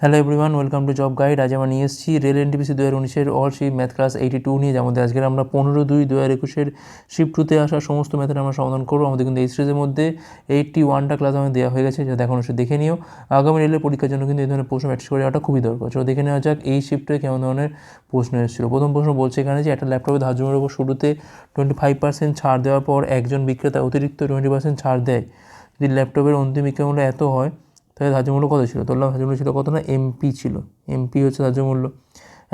Hello everyone welcome to job guide আজ আমরা নিয়ে এসেছি রেল এনটিপিসি দু হাজার উনিশের all shift math class eighty two নিয়ে যেমন আজকের আমরা পনেরো দুই দু হাজার একুশের শিফট টুতে আসা সমস্ত ম্যাথের আমরা সমাধান করব। আমাদের কিন্তু এই সিরিজের মধ্যে এইটটি ওয়ানটা ক্লাস আমাদের দেওয়া হয়ে গেছে যা দেখানো সে দেখে নিও। আগামী রেলের পরীক্ষার জন্য কিন্তু এই ধরনের প্রশ্ন প্র্যাকটিস করে যাওয়াটা খুবই দরকার। চলো দেখে নেওয়া যাক এই শিফটে কেমন ধরনের প্রশ্ন এসেছিল। প্রথম প্রশ্ন বলছে এখানে যে, একটা ল্যাপটপে ধার্যমের উপর শুরুতে টোয়েন্টি ফাইভ পার্সেন্ট ছাড় দেওয়ার পর একজন বিক্রেতা অতিরিক্ত টোয়েন্টি পার্সেন্ট ছাড় দেয়। যদি ল্যাপটপের অন্তিম বিক্রয় মূল্য এত হয় তাহলে ধার্য মূল্য কত ছিল? ধরলাম ধার্য মূল্য ছিল কত না? এমপি ছিল। এমপি হচ্ছে ধার্য মূল্য।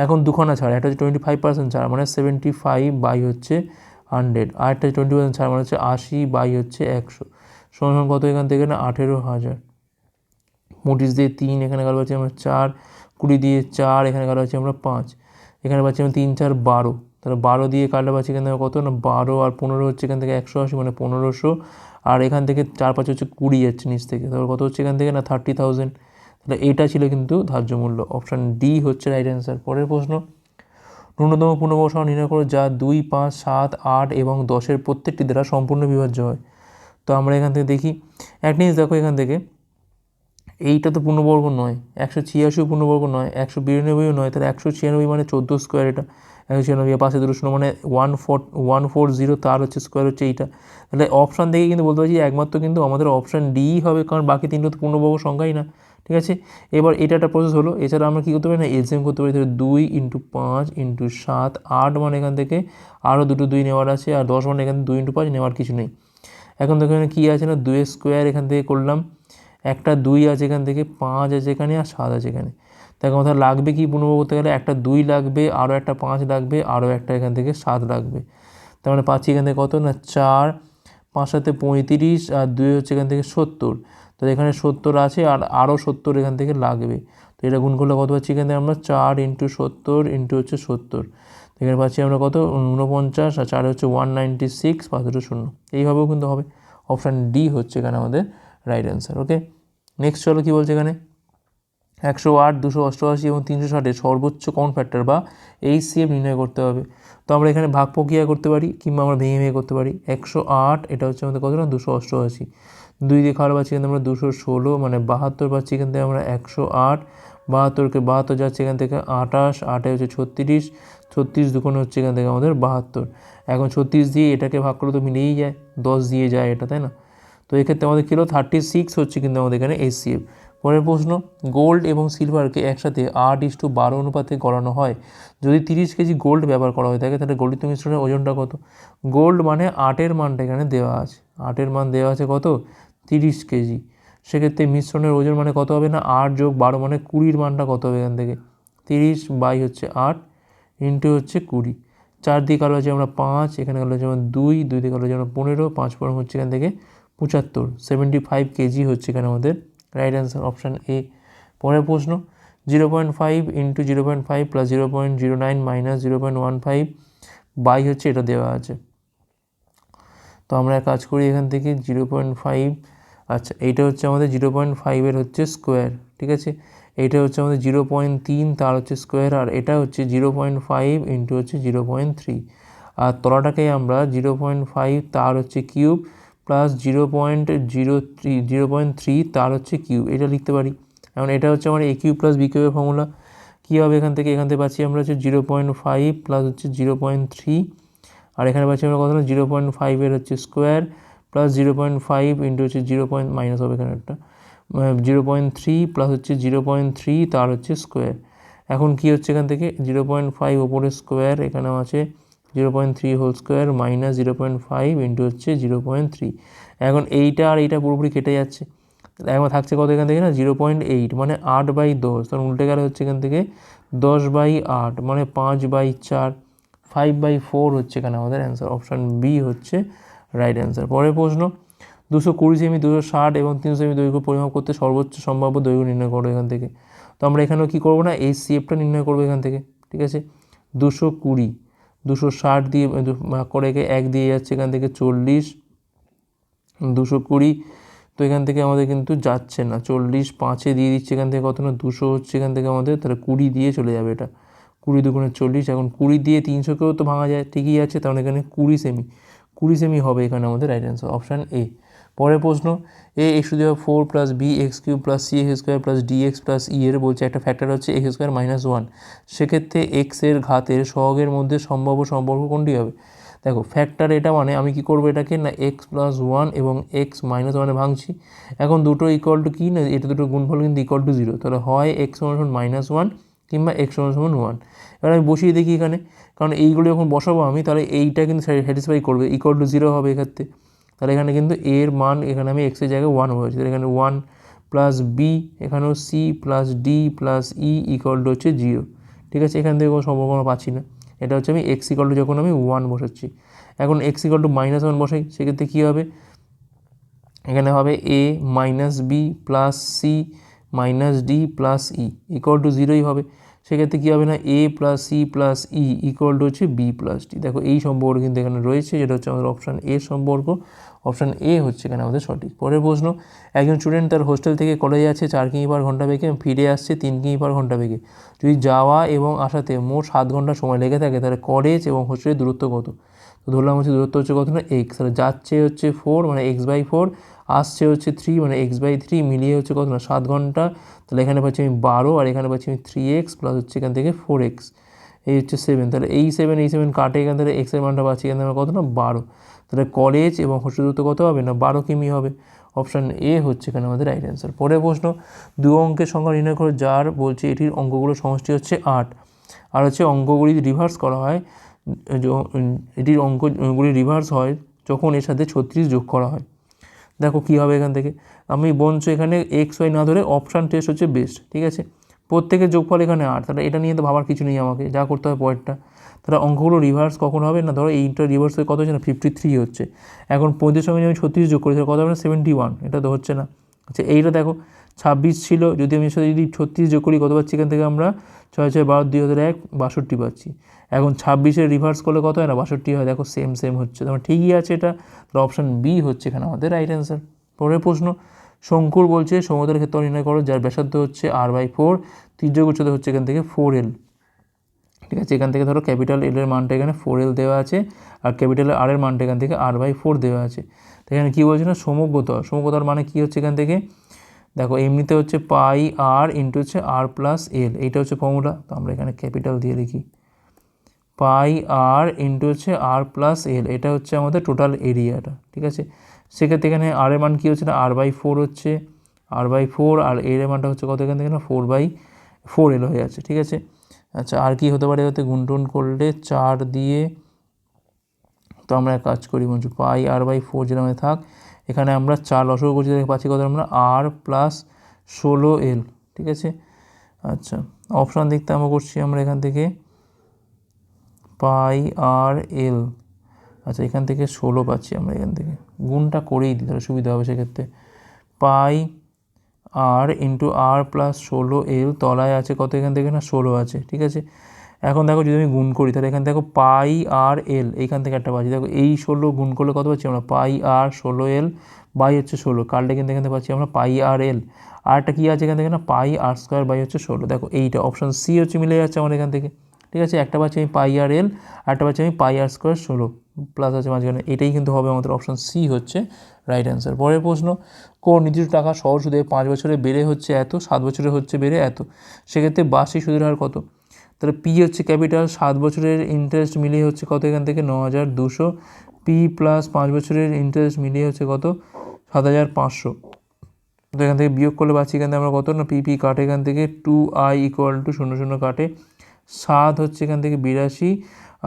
এখন দুখানা ছাড়। একটা হচ্ছে টোয়েন্টি ফাইভ পার্সেন্ট ছাড় মানে সেভেন্টি ফাইভ বাই হচ্ছে হান্ড্রেড আর একটা টোয়েন্টি পার্সেন্ট ছাড় মানে হচ্ছে আশি বাই হচ্ছে একশো। সমান কত এখান থেকে না? আঠেরো হাজার। পঁচিশ দিয়ে তিন, এখানে কারও পাচ্ছি আমরা চার। কুড়ি দিয়ে চার, এখানে কারও পাচ্ছি আমরা পাঁচ। এখানে পাচ্ছি আমরা তিন, চার, বারো। তাহলে বারো দিয়ে কাটলে পাচ্ছি এখান থেকে কত? না, বারো আর পনেরো হচ্ছে এখান থেকে একশো আশি মানে পনেরোশো। আর এখান থেকে চার পাঁচ হচ্ছে কুড়ি যাচ্ছে নিচ থেকে। তারপর কত হচ্ছে এখান থেকে? না থার্টি থাউজেন্ড তাহলে এইটা ছিল কিন্তু ধার্য মূল্য। অপশান ডি হচ্ছে রাইট অ্যান্সার পরের প্রশ্ন। ন্যূনতম পূর্ণবর্ষ নির্ণয় করো যা দুই, পাঁচ, সাত, আট এবং দশের প্রত্যেকটি দ্বারা সম্পূর্ণ বিভাজ্য হয়। তো আমরা এখান থেকে দেখি। এক জিনিস দেখো এখান থেকে, এইটা তো পূর্ণবর্গ নয়। একশো ছিয়াশিও পূর্ণবর্গ নয়, একশো বিরানব্বইও নয়। তাহলে একশো ছিয়ানব্বই মানে চোদ্দ স্কোয়ার এটা। ছিয়ানব্বই পাশে দুটো শূন্য মানে one four one four zero তার হচ্ছে স্কোয়ার হচ্ছে এইটা। তাহলে অপশান দেখে কিন্তু বলতে পারছি একমাত্র কিন্তু আমাদের অপশান ডি হবে, কারণ বাকি তিনটা তো পূর্ণবর্গ সংখ্যাই না, ঠিক আছে? এবার এটা একটা প্রসেস হলো, এছাড়া আমরা কী করতে পারি না এলসিএম করতে পারি, তাহলে দুই ইন্টু পাঁচ ইন্টু সাত, আট মানে এখান থেকে আরও দুটো দুই নেওয়ার আছে, আর দশ মানে এখান থেকে দুই ইন্টু পাঁচ নেওয়ার কিছু নেই। এখন দেখো এখানে কী আছে না, দুয়ের স্কোয়ার এখান থেকে করলাম, একটা দুই আছে এখান থেকে, পাঁচ আছে এখানে, আর সাত আছে এখানে। দেখো কথা লাগবে কি পূর্ণবর্গ করতে গেলে একটা দুই লাগবে, আরও একটা পাঁচ লাগবে, আরও একটা এখান থেকে সাত লাগবে। তার মানে পাচ্ছি এখান থেকে কত? না, চার, পাঁচ সাথে পঁয়ত্রিশ আর দুই হচ্ছে এখান থেকে সত্তর। তো এখানে সত্তর আছে আর আরও সত্তর এখান থেকে লাগবে। তো এটা গুণ করলে কত পাচ্ছি এখান থেকে আমরা? চার ইন্টু সত্তর ইন্টু হচ্ছে সত্তর। এখানে পাচ্ছি আমরা কত? ঊনপঞ্চাশ আর চার হচ্ছে ওয়ান নাইনটি সিক্স, পাঁচ দুটো শূন্য। এইভাবেও কিন্তু হবে। অপশান ডি হচ্ছে এখানে আমাদের রাইট অ্যান্সার, ওকে? নেক্সট চলো কী বলছে এখানে? একশো আট, দুশো অষ্টআশি এবং তিনশো ষাটের সর্বোচ্চ কমন ফ্যাক্টর বা এইচসিএফ নির্ণয় করতে হবে। তো আমরা এখানে ভাগ প্রক্রিয়া করতে পারি কিংবা আমরা ভেঙে ভেঙে করতে পারি। একশো আট, এটা হচ্ছে আমাদের কত? না দুশো অষ্টআশি। দুই দিয়ে খাওয়ার পাচ্ছি আমরা দুশো ষোলো মানে বাহাত্তর পাচ্ছি এখান থেকে আমরা একশো আট। বাহাত্তরকে বাহাত্তর যাচ্ছে এখান থেকে আটাশ, আটে হচ্ছে ছত্রিশ। ছত্রিশ দুকোনে হচ্ছে এখান থেকে আমাদের বাহাত্তর। এখন ছত্রিশ দিয়ে এটাকে ভাগ করে তো মিলেই যায়, দশ দিয়ে যায় এটা, তাই না? তো এক্ষেত্রে আমাদের কিলো থার্টি সিক্স হচ্ছে কিন্তু আমাদের এখানে এসসিএফ পরের প্রশ্ন গোল্ড এবং সিলভারকে একসাথে আট ইস টু বারো অনুপাতে গড়ানো হয়। যদি তিরিশ কেজি গোল্ড ব্যবহার করা হয়ে থাকে, তাহলে গলিত মিশ্রণের ওজনটা কত? গোল্ড মানে আটের মানটা এখানে দেওয়া আছে। আটের মান দেওয়া আছে কত? তিরিশ কেজি। সেক্ষেত্রে মিশ্রণের ওজন মানে কত হবে না? আট যোগ বারো মানে কুড়ির মানটা কত হবে এখান থেকে? তিরিশ বাই হচ্ছে আট ইন্টু হচ্ছে কুড়ি। চার দিকে কালো আছে আমরা পাঁচ, এখানে কালো আছে আমরা দুই দুই দিকে কালো আছে আমরা পনেরো, পাঁচ পনেরো হচ্ছে এখান থেকে পঁচাত্তর। সেভেন্টি ফাইভ কেজি হচ্ছে এখানে আমাদের রাইট অ্যান্সার অপশান এ পরের প্রশ্ন zero point five into zero point five plus zero point zero nine minus zero point one five by হচ্ছে এটা দেওয়া আছে তো আমরা কাজ করি এখান থেকে জিরো পয়েন্ট ফাইভ আচ্ছা এইটা হচ্ছে আমাদের জিরো পয়েন্ট ফাইভের হচ্ছে স্কোয়ার ঠিক আছে এইটা হচ্ছে আমাদের জিরো পয়েন্ট তিন তার হচ্ছে স্কোয়ার আর এটা হচ্ছে জিরো পয়েন্ট ফাইভ ইন্টু হচ্ছে জিরো পয়েন্ট থ্রি আর তলাটাকে আমরা জিরো পয়েন্ট ফাইভ তার হচ্ছে cube plus zero point zero three zero point three তার হচ্ছে কিউব এটা লিখতে পারি এখন এটা হচ্ছে আমার এ কিউব প্লাস বি কিউবের ফর্মুলা কী হবে এখান থেকে এখান থেকে পাচ্ছি আমরা হচ্ছে জিরো পয়েন্ট ফাইভ প্লাস হচ্ছে জিরো পয়েন্ট থ্রি আর এখানে পাচ্ছি আমরা কত জিরো পয়েন্ট ফাইভের হচ্ছে square plus zero point five into হচ্ছে জিরো পয়েন্ট মাইনাস হবে এখানে একটা জিরো পয়েন্ট থ্রি প্লাস হচ্ছে জিরো পয়েন্ট থ্রি তার হচ্ছে স্কোয়ার এখন কী হচ্ছে এখান থেকে জিরো পয়েন্ট ফাইভ ওপরে স্কোয়ার এখানেও আছে zero point three whole square minus zero point five into হচ্ছে জিরো পয়েন্ট থ্রি। এখন এইটা আর এইটা পুরোপুরি কেটে যাচ্ছে। এখন থাকছে কত এখান থেকে না? জিরো পয়েন্ট এইট মানে আট বাই দশ। তখন উল্টে গেলে হচ্ছে এখান থেকে দশ বাই আট মানে পাঁচ বাই চার। ফাইভ বাই ফোর হচ্ছে এখানে আমাদের অ্যান্সার অপশান বি হচ্ছে রাইট অ্যান্সার পরের প্রশ্ন, দুশো কুড়ি সেমি দুশো ষাট এবং তিনশো সেমি দৈর্ঘ্য পরিমাপ করতে সর্বোচ্চ সম্ভাব্য দৈর্ঘ্য নির্ণয় করব এখান থেকে। তো আমরা এখানেও কী করব না? এই সিএফটা নির্ণয় করব এখান থেকে। ঠিক আছে? দুশো কুড়ি। দুশো ষাট দিয়ে ভাগ করে এক দিয়ে যাচ্ছে, এখান থেকে চল্লিশ, দুশো কুড়ি, তো এখান থেকে আমাদের কিন্তু যাচ্ছে না। চল্লিশ পাঁচে দিয়ে দিচ্ছে, এখান থেকে কত না, দুশো হচ্ছে, এখান থেকে আমাদের তাহলে কুড়ি দিয়ে চলে যাবে এটা। কুড়ি দুগুণে চল্লিশ, এখন কুড়ি দিয়ে তিনশোকেও তো ভাঙা যায়, ঠিকই আছে তাহলে এখানে কুড়ি সেমি কুড়ি সেমি হবে এখানে আমাদের রাইট অ্যান্সার অপশান এ পরের প্রশ্ন এ এক্স টু দেওয়া four plus B X cube plus C X square plus D X plus E এর বলছে একটা ফ্যাক্টর হচ্ছে এক্স স্কোয়ার মাইনাস ওয়ান সেক্ষেত্রে এক্সের ঘাতের সহগের মধ্যে সম্ভাব্য সম্পর্ক কোনটি হবে? দেখো ফ্যাক্টর এটা মানে আমি কি করব এটাকে? না এক্স প্লাস ওয়ান এবং এক্স মাইনাস ওয়ানে ভাঙছি। এখন দুটো ইকুয়াল টু কী? না, এটা দুটো গুণফল কিন্তু ইকুয়াল টু জিরো তাহলে হয় এক্স সমান মাইনাস ওয়ান কিংবা এক্স সমান সমান ওয়ান এবার আমি বসিয়ে দেখি এখানে। কারণ এইগুলো যখন বসাবো আমি, তাহলে এইটা কিন্তু স্যাটিসফাই করবে। ইকুয়াল টু জিরো হবে এক্ষেত্রে। তাহলে এখানে কিন্তু এ এর মান এখানে আমি এক্সের জায়গায় ওয়ান বসেছি তাহলে এখানে ওয়ান প্লাস বি এখানেও C plus D plus E equal to হচ্ছে জিরো ঠিক আছে? এখান থেকে কোনো সম্ভাবনা পাচ্ছি না। এটা হচ্ছে আমি এক্স ইকুয়াল টু যখন আমি ওয়ান বসাচ্ছি। এখন X equal to minus one বসাই, সেক্ষেত্রে কী হবে? এখানে হবে A minus B plus C minus D plus E equal to জিরোই হবে। সেক্ষেত্রে কী হবে না? A plus C plus E equal to হচ্ছে বি প্লাস ডি দেখো, এই সম্পর্ক কিন্তু এখানে রয়েছে, যেটা হচ্ছে আমাদের অপশান এ সম্পর্ক। অপশান এ হচ্ছে এখানে আমাদের সঠিক। পরের প্রশ্ন, একজন স্টুডেন্ট তার হোস্টেল থেকে কলেজে আছে চার কিমি পার ঘণ্টা বেগে ফিরে আসছে তিন কিমি পার ঘণ্টা বেগে। যদি যাওয়া এবং আসাতে মোট সাত ঘণ্টা সময় লেগে থাকে, তাহলে কলেজ এবং হোস্টেলের দূরত্ব কত? তো ধরলাম হচ্ছে দূরত্ব হচ্ছে কত না এক্স তাহলে যাচ্ছে হচ্ছে ফোর মানে এক্স বাই ফোর আসছে হচ্ছে থ্রি মানে এক্স বাই থ্রি মিলিয়ে হচ্ছে কত না, সাত ঘণ্টা। তাহলে এখানে পাচ্ছি আমি বারো, আর এখানে পাচ্ছি আমি থ্রি এক্স প্লাস হচ্ছে এখান থেকে ফোর এক্স এই হচ্ছে সেভেন। তাহলে এই সেভেন এই সেভেন কাটে এখান থেকে এক্সের মানটা পাচ্ছি এখান থেকে কত না? বারো। তাহলে কলেজ এবং হোস্টেল দূরত্ব কত হবে না? বারো কিমি হবে? অপশান এ হচ্ছে এখানে আমাদের রাইট অ্যান্সার পরের প্রশ্ন, দু অঙ্কের সংখ্যা নির্ণয় করে, যার বলছে এটির অঙ্কগুলোর সমষ্টি হচ্ছে আট। আর হচ্ছে অঙ্কগুলি রিভার্স করা হয় এটির অঙ্কগুলি রিভার্স হয় যখন এর সাথে ছত্রিশ যোগ করা হয়। দেখো কী হবে এখান থেকে। আমি বলছো এখানে এক্স ওয়াই না ধরে অপশান টেস্ট হচ্ছে বেস্ট ঠিক আছে? প্রত্যেকের যোগফল এখানে আট, তাহলে এটা নিয়ে তো ভাবার কিছু নেই আমাকে, যা করতে হবে পয়েন্টটা তাহলে অঙ্কগুলো রিভার্স কখন হবে? না, ধরো এইটা রিভার্স হয়ে কত হচ্ছে না? ফিফটি থ্রি হচ্ছে। এখন পঁয়ত্রিশ সঙ্গে আমি ছত্রিশ যোগ করি, তাহলে কত হবে না? সেভেন্টি ওয়ান এটা তো হচ্ছে না। আচ্ছা এইটা দেখো, ছাব্বিশ ছিল, যদি আমি সাথে যদি ছত্রিশ যোগ করি, কত পাচ্ছি এখান থেকে আমরা? ছয় ছয়, বারো, দুই হাজার এক, বাষট্টি পাচ্ছি। এখন ছাব্বিশের রিভার্স করলে কত হয় না? বাষট্টি হয়, দেখো সেম সেম হচ্ছে। তারপর ঠিকই আছে এটা। অপশান বি হচ্ছে এখানে আমাদের রাইট অ্যান্সার পরের প্রশ্ন শঙ্কুর বলছে, সমুদ্রের ক্ষেত্র নির্ণয় করো, যার ব্যাসার্ধ হচ্ছে আর বাই ফোর তির্যক উচ্চতা হচ্ছে এখান থেকে ফোর এল ঠিক আছে, এখান থেকে ধরো ক্যাপিটাল এলের মানটা এখানে ফোর এল দেওয়া আছে, আর ক্যাপিটাল আর এর মানটা এখান থেকে আর বাই ফোর দেওয়া আছে। তো এখানে কী বলছে না সমগ্রতর সমগ্রতর মানে কী হচ্ছে এখান থেকে? দেখো, এমনিতে হচ্ছে পাই আর ইন্টু হচ্ছে আর প্লাস এল এইটা হচ্ছে ফর্মুলা তো আমরা এখানে ক্যাপিটাল দিয়ে লিখি। পাই আর ইন্টু হচ্ছে আর প্লাস এল এটা হচ্ছে আমাদের টোটাল এরিয়াটা ঠিক আছে? সেক্ষেত্রে এখানে আর এর মান কী হচ্ছে না? আর বাই ফোর হচ্ছে। আর বাই ফোর আর এর মানটা হচ্ছে কত এখান থেকে না? ফোর বাই ফোর এল হয়ে যাচ্ছে, ঠিক আছে? আচ্ছা আর কি হতে পারে? হতে গুণটুন করলে চার দিয়ে, তো আমরা এক কাজ করি বলছি পাই আর বাই ফোর যেটা আমাদের থাক, এখানে আমরা চার লসক করছি পাচ্ছি কত আমরা? আর প্লাস ষোলো এল ঠিক আছে? আচ্ছা অপশান দেখতে আমরা করছি আমরা এখান থেকে পাই আর এল আচ্ছা এখান থেকে ষোলো পাচ্ছি আমরা এখান থেকে। গুণটা করেই দিই তাহলে সুবিধা হবে সেক্ষেত্রে। পাই আর ইন্টু আর প্লাস ষোলো এল তলায় আছে কত এখান থেকে? না, ষোলো আছে, ঠিক আছে? এখন দেখো যদি আমি গুণ করি, তাহলে এখান দেখো পাই আর এল এইখান থেকে একটা পাচ্ছি। দেখো এই ষোলো গুণ করলে কত পাচ্ছি আমরা? পাই আর ষোলো এল বাই হচ্ছে ষোলো কালটা কিন্তু এখান থেকে পাচ্ছি আমরা পাই আর এল আরটা কী আছে এখান থেকে? না, পাই আর স্কোয়ার বাই হচ্ছে ষোলো। দেখো এইটা অপশান সি হচ্ছে, মিলে যাচ্ছে আমার এখান থেকে। ঠিক আছে? একটা পাচ্ছি আমি পাই আর এল আরেকটা পাচ্ছি আমি পাই আর স্কোয়ার ষোলো। প্লাস আছে মাঝখানে এটাই কিন্তু হবে আমাদের অপশান সি হচ্ছে রাইট অ্যান্সার পরের প্রশ্ন, কোন নির্দিষ্ট টাকা সহজ সুদে পাঁচ বছরে বেড়ে হচ্ছে এত, সাত বছরে হচ্ছে বেড়ে এত? সেক্ষেত্রে বার্ষিক সুদের হার কত? তাহলে পি হচ্ছে ক্যাপিটাল সাত বছরের ইন্টারেস্ট মিলিয়ে হচ্ছে কত এখান থেকে? ন হাজার দুশো। পি প্লাস পাঁচ বছরের ইন্টারেস্ট মিলিয়ে হচ্ছে কত? সাত হাজার পাঁচশো। তো এখান থেকে বিয়োগ করলে পাচ্ছি এখান থেকে আমরা কত? না পি পি কাটে এখান থেকে। টু আই ইকুয়াল টু শূন্য শূন্য কাটে। সাত হচ্ছে এখান থেকে বিরাশি,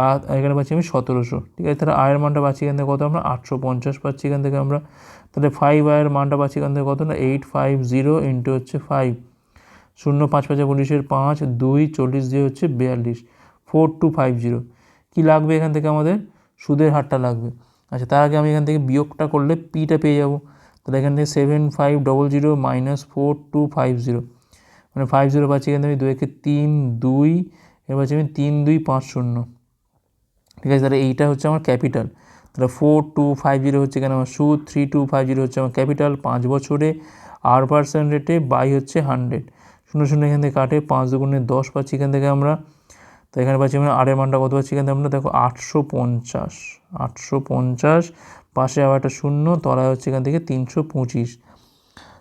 আর এখানে পাচ্ছি আমি সতেরোশো। ঠিক আছে, তাহলে আয়ের মানটা পাচ্ছি এখান থেকে কত আমরা? আটশো পঞ্চাশ পাচ্ছি এখান থেকে আমরা। তাহলে ফাইভ আয়ের মানটা পাচ্ছি এখান থেকে কত না? এইট ফাইভ জিরো ইন্টু হচ্ছে ফাইভ শূন্য পাঁচ পাঁচে উনিশের পাঁচ, দুই চল্লিশ দিয়ে হচ্ছে বিয়াল্লিশ। ফোর টু ফাইভ জিরো কী লাগবে এখান থেকে আমাদের? সুদের হারটা লাগবে। আচ্ছা তার আগে আমি এখান থেকে বিয়োগটা করলে পিটা পেয়ে যাব। তাহলে এখান থেকে seven five double zero minus four two five zero মানে ফাইভ জিরো পাচ্ছি এখান থেকে আমি। দুই তিন, দুই এবার আমি তিন, দুই, পাঁচ, শূন্য। ঠিক আছে, তাহলে এইটা হচ্ছে আমার ক্যাপিটাল। তাহলে ফোর টু ফাইভ জিরো হচ্ছে কেন আমার সুদ? থ্রি টু ফাইভ জিরো হচ্ছে আমার ক্যাপিটাল। পাঁচ বছরে আর পার্সেন্ট রেটে বাই হচ্ছে হান্ড্রেড শূন্য শূন্য এখান থেকে কাটে, পাঁচ দুগুণে দশ পাচ্ছি এখান থেকে আমরা। তো এখানে পাচ্ছি আমরা আরের মানটা কত পাচ্ছি এখান থেকে আমরা? দেখো, আটশো পঞ্চাশ। আটশো পঞ্চাশ, পাশে আবার একটা শূন্য, তলায় হচ্ছে এখান থেকে তিনশো পঁচিশ।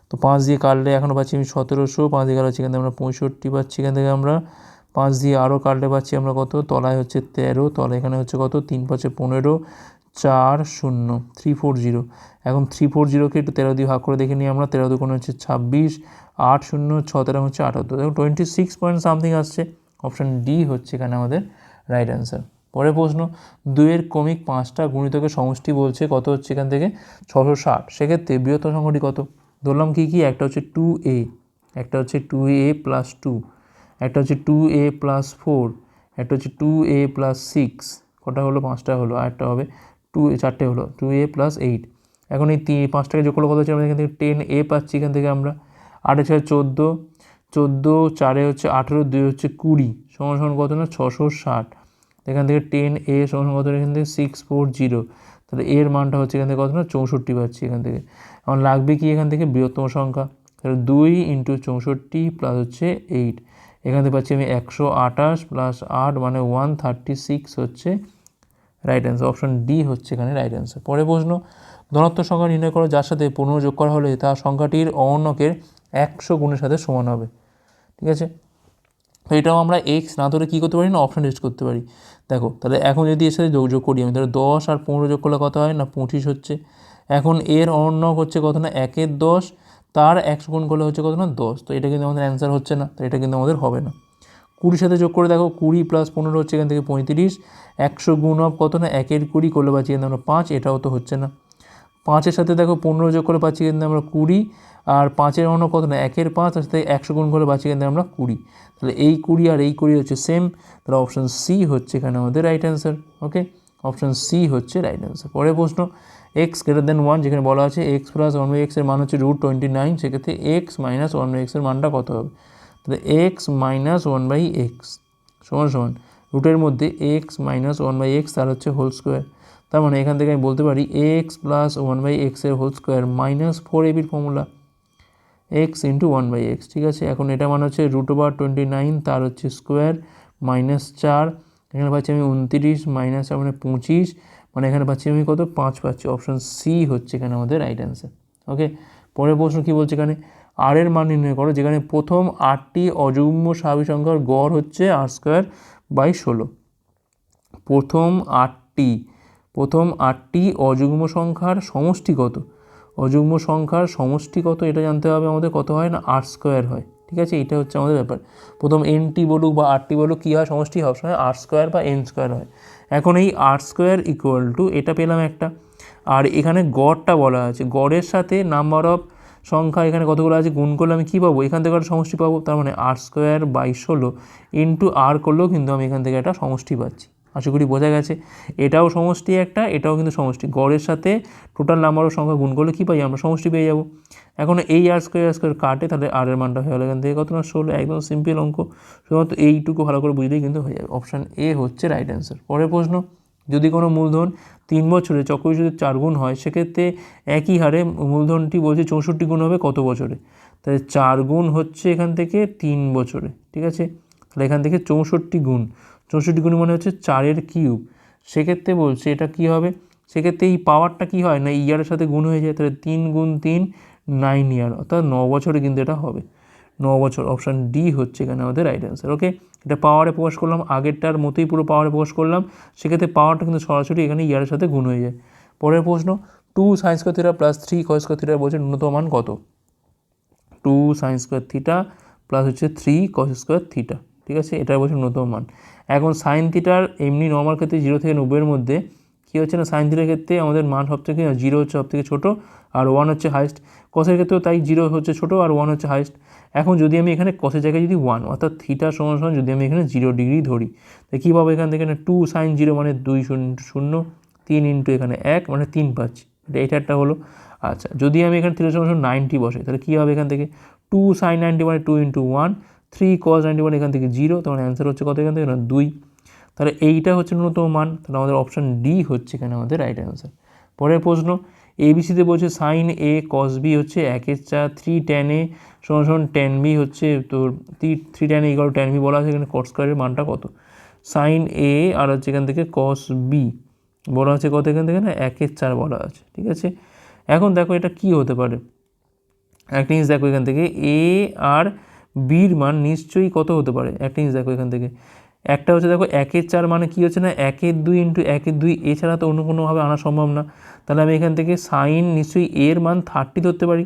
তো পাঁচ দিয়ে কাটলে এখনও পাচ্ছি আমি সতেরোশো, পাঁচ দিয়ে কাটলে হচ্ছে এখান থেকে আমরা পঁয়ষট্টি পাচ্ছি এখান থেকে আমরা। পাঁচ দিয়ে আরও কাটলে পাচ্ছি আমরা কত? তলায় হচ্ছে তেরো, তলায় এখানে হচ্ছে কত? তিন পাঁচে পনেরো, চার শূন্য থ্রি ফোর জিরো এখন থ্রি ফোর জিরোকে একটু তেরো দিয়ে ভাগ করে দেখে নিই আমরা। তেরো দুগুণ হচ্ছে ছাব্বিশ, আট শূন্য, ছ তেরো হচ্ছে আটাত্তর। দেখুন টোয়েন্টি সিক্স পয়েন্ট সামথিং আসছে। অপশান ডি হচ্ছে এখানে আমাদের রাইট অ্যান্সার পরের প্রশ্ন, দুইয়ের ক্রমিক পাঁচটা গুণিতকের সমষ্টি বলছে, কত হচ্ছে এখান থেকে? ছশো ষাট। সেক্ষেত্রে বৃহত্তম সংখ্যাটি কত? ধরলাম কি কি? একটা হচ্ছে টু এ একটা হচ্ছে টু এ প্লাস টু একটা হচ্ছে টু এ প্লাস ফোর একটা হচ্ছে টু এ প্লাস সিক্স কটা হলো? পাঁচটা হলো। আর একটা হবে টু চারটে হলো। টু এ প্লাস এইট এখন এই তিন, পাঁচটাকে যোগ করলে কত হচ্ছে? আমরা এখান থেকে টেন এ পাচ্ছি এখান থেকে আমরা। আটে ছয় চোদ্দ চোদ্দ চারে হচ্ছে আঠেরো, দুই হচ্ছে কুড়ি, সমান সমান কত না? ছশো ষাট। এখান থেকে টেন এ সমান কত? এখান থেকে সিক্স ফোর জিরো তাহলে এর মানটা হচ্ছে এখান থেকে কত না? চৌষট্টি পাচ্ছি এখান থেকে। আমার লাগবে কি এখান থেকে? বৃহত্তম সংখ্যা। তাহলে দুই ইন্টু চৌষট্টি প্লাস হচ্ছে এইট এখান পাচ্ছি আমি একশো আঠাশ প্লাস আট মানে ওয়ান থার্টি সিক্স হচ্ছে রাইট অ্যান্সার অপশন ডি হচ্ছে এখানে রাইট অ্যান্সার পরে প্রশ্ন, ধনাত্মক সংখ্যা নির্ণয় করো, যার সাথে পনেরো যোগ করা হলে তা সংখ্যাটির অনকের একশো গুণের সাথে সমান হবে। ঠিক আছে? এটাও আমরা এক্স না ধরে কী করতে পারি না অপশন টেস্ট করতে পারি। দেখো, তাহলে এখন যদি এর সাথে যোগ করি, আমি তাহলে দশ আর পনেরো যোগ করলে কত হয় না, পঁচিশ হচ্ছে। এখন এর অনক হচ্ছে কত না, একের দশ। তার একশো গুণ করলে হচ্ছে কত না? দশ। তো এটা কিন্তু আমাদের অ্যান্সার হচ্ছে না, তো এটা কিন্তু আমাদের হবে না। কুড়ির সাথে যোগ করে দেখো, কুড়ি প্লাস পনেরো হচ্ছে এখান থেকে পঁয়ত্রিশ। একশো গুণ অফ কত না? একের কুড়ি করলে পাচ্ছি কিন্তু আমরা পাঁচ, এটাও তো হচ্ছে না। পাঁচের সাথে দেখো পনেরো যোগ করে পাচ্ছি কিন্তু আমরা কুড়ি, আর পাঁচের অন্য কত না? একের পাঁচ আর সাথে একশো গুণ করে পাচ্ছি কিন্তু আমরা কুড়ি। তাহলে এই কুড়ি আর এই কুড়ি হচ্ছে সেম তাহলে অপশান সি হচ্ছে এখানে আমাদের right answer okay option C হচ্ছে রাইট অ্যান্সার পরের প্রশ্ন এক্স গ্রেটার দেন ওয়ান যেখানে বলা আছে এক্স প্লাস ওয়ান বাই এক্সের মান হচ্ছে রুট টোয়েন্টি নাইন সেক্ষেত্রে এক্স মাইনাস ওয়ান বাই এক্সের মানটা কত হবে? তাহলে X minus one by X সমান সমান রুটের মধ্যে X minus one by X তার হচ্ছে হোল স্কোয়ার তার মানে এখান থেকে আমি বলতে পারি এক্স প্লাস ওয়ান বাই এক্সের হোল স্কোয়ার মাইনাস ফোর এবির formula X into one by X ঠিক আছে? এখন এটা মানে হচ্ছে রুট ওভার টোয়েন্টি নাইন তার হচ্ছে স্কোয়ার মাইনাস চার। এখানে পাচ্ছি আমি উনতিরিশ মাইনাস মানে পঁচিশ। মানে এখানে পাচ্ছি আমি কত? পাঁচ পাচ্ছি। অপশান সি হচ্ছে এখানে আমাদের রাইট অ্যান্সার ওকে পরের প্রশ্ন কী বলছে এখানে? আর এর মান নির্ণয় করো, যেখানে প্রথম আটটি অযুগ্ম স্বাভাবিক সংখ্যার গড় হচ্ছে আর স্কোয়ার বাই ষোলো। প্রথম আটটি প্রথম আটটি অযুগ্ম সংখ্যার সমষ্টি কত? অযুগ্ম সংখ্যার সমষ্টি কত? এটা জানতে হবে আমাদের কত হয় না? আর স্কোয়ার হয়, ঠিক আছে? এটা হচ্ছে আমাদের ব্যাপার। প্রথম এনটি বলুক বা আরটি বলুক, কী হয়? সমষ্টি হয় সময় আর স্কোয়ার বা এন স্কোয়ার হয়। এখন এই আর স্কোয়ার ইকুয়াল টু এটা পেলাম একটা। আর এখানে গড়টা বলা আছে। গড়ের সাথে নাম্বার অফ সংখ্যা এখানে কতগুলো আছে? গুণ করলে আমি কী পাবো? এখান থেকে একটা সমষ্টি পাবো। তার মানে আর স্কোয়ার বাই ষোলো ইন্টু আর করলেও কিন্তু আমি এখান থেকে একটা সমষ্টি পাচ্ছি। আশা করি বোঝা গেছে। এটাও সমষ্টি একটা, এটাও কিন্তু সমষ্টি। গড়ের সাথে টোটাল নাম্বার অফ সংখ্যা গুণ করলে কী পাই? আমরা সমষ্টি পেয়ে যাব। এখন এই আর স্কোয়ার আর স্কোয়ার কাটে তাহলে আর এর মানটা হয়ে গেলো এখান থেকে। কত না ষোলো, একদম সিম্পল অঙ্ক। শুধুমাত্র এইটুকু ভালো করে বুঝলেই কিন্তু হয়ে যাবে। অপশান এ হচ্ছে রাইট অ্যান্সার পরের প্রশ্ন, যদি কোনো মূলধন তিন বছরে চক্রবৃদ্ধি চার গুণ হয়, সেক্ষেত্রে একই হারে মূলধনটি বলছে চৌষট্টি গুণ হবে কত বছরে? তাহলে চার গুণ হচ্ছে এখান থেকে তিন বছরে, ঠিক আছে? তাহলে এখান থেকে চৌষট্টি গুণ। চৌষট্টি গুণ মানে হচ্ছে চারের কিউব। সেক্ষেত্রে বলছে এটা কি হবে? সেক্ষেত্রে এই পাওয়ারটা কি হয়? না ইয়ারের সাথে গুণ হয়ে যায়, তাহলে তিন গুণ তিন নাইন ইয়ার অর্থাৎ ন বছরে কিন্তু এটা হবে। ন বছর অপশান ডি হচ্ছে এখানে আমাদের রাইট অ্যান্সার ওকে এটা পাওয়ারে প্রকাশ করলাম, আগেরটার মতোই পুরো পাওয়ারে প্রকাশ করলাম, সেক্ষেত্রে পাওয়ারটা কিন্তু সরাসরি এখানে ইয়ারের সাথে গুণ হয়ে যায়। পরের প্রশ্ন two sines square theta plus three cos square theta বলছে ন্যূনতম মান কত? Two sines square theta plus হচ্ছে থ্রি কস স্কোয়ার থিটা ঠিক আছে? এটা বলছে ন্যূনতম মান। এখন সাইন থিটার এমনি নর্মাল ক্ষেত্রে জিরো থেকে নব্বইয়ের মধ্যে কী হচ্ছে না? সাইন থিটার ক্ষেত্রে আমাদের মান সব থেকে জিরো হচ্ছে সব থেকে ছোটো আর ওয়ান হচ্ছে হাইস্ট কসের ক্ষেত্রেও তাই জিরো হচ্ছে ছোটো আর ওয়ান হচ্ছে হাইস্ট এখন যদি আমি এখানে কসের জায়গায় যদি ওয়ান অর্থাৎ থিটা সমান সমান যদি আমি এখানে জিরো ডিগ্রি ধরি তাই কী পাবো এখান থেকে? টু সাইন জিরো মানে দুই শূন্য শূন্য, তিন ইন্টু এখানে এক মানে তিন পাচ্ছি এটা এটা একটা হলো। আচ্ছা যদি আমি এখানে থিটা সমান সমান নাইনটি বসে তাহলে কী হবে এখান থেকে? টু সাইন নাইনটি মানে two into one three cos ninety one এখান থেকে জিরো তোমার অ্যান্সার হচ্ছে কত এখান থেকে? না, দুই। তাহলে এইটা হচ্ছে ন্যূনতম মান, তাহলে আমাদের অপশান ডি হচ্ছে এখানে আমাদের রাইট অ্যান্সার পরের প্রশ্ন এবিসিতে বলছে সাইন এ কস বি হচ্ছে একের চার থ্রি টেন এ সমান সমান টেন বি হচ্ছে তোর three three tan equal tan B বলা আছে এখানে কস স্কোয়ারের মানটা কত? সাইন এ আর হচ্ছে এখান থেকে কস বি বলা আছে কত এখান থেকে না? একের চার বলা আছে, ঠিক আছে? এখন দেখো এটা কি হতে পারে। একটা জিনিস দেখো এখান থেকে এ আর বির মান নিশ্চয়ই কত হতে পারে? একটা জিনিস দেখো এখান থেকে একটা হচ্ছে দেখো একের চার মানে কী হচ্ছে না? একের দুই ইন্টু একের দুই, এছাড়া তো অন্য কোনোভাবে আনা সম্ভব না। তাহলে আমি এখান থেকে সাইন নিশ্চয়ই এর মান থার্টি ধরতে পারি।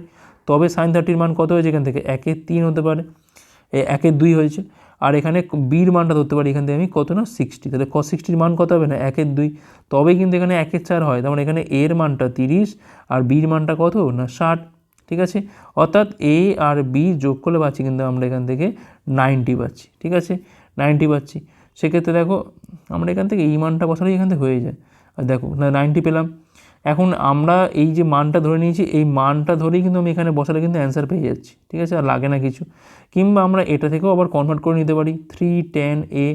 তবে সাইন থার্টির মান কত হয়েছে এখান থেকে? একের তিন হতে পারে। একের দুই হয়েছে। আর এখানে বির মানটা ধরতে পারি এখান থেকে আমি, কত না? সিক্সটি তাহলে ক সিক্সটির মান কত হবে না? একের দুই। তবেই কিন্তু এখানে একের চার হয়। তার মানে এখানে এর মানটা তিরিশ আর বির মানটা কত? না, ষাট। ঠিক আছে? অর্থাৎ এ আর বি যোগ করলে পাচ্ছি কিন্তু আমরা এখান থেকে নাইনটি পাচ্ছি। ঠিক আছে? নাইনটি পাচ্ছি। সেক্ষেত্রে দেখো, আমরা এখান থেকে এই মানটা বসালেই এখান থেকে হয়ে যায়। আর দেখো না নাইনটি পেলাম। এখন আমরা এই যে মানটা ধরে নিয়েছি, এই মানটা ধরেই কিন্তু আমি এখানে বসালে কিন্তু অ্যান্সার পেয়ে যাচ্ছি। ঠিক আছে? আর লাগে না কিছু। কিংবা আমরা এটা থেকেও আবার কনভার্ট করে নিতে পারি। থ্রি টেন এ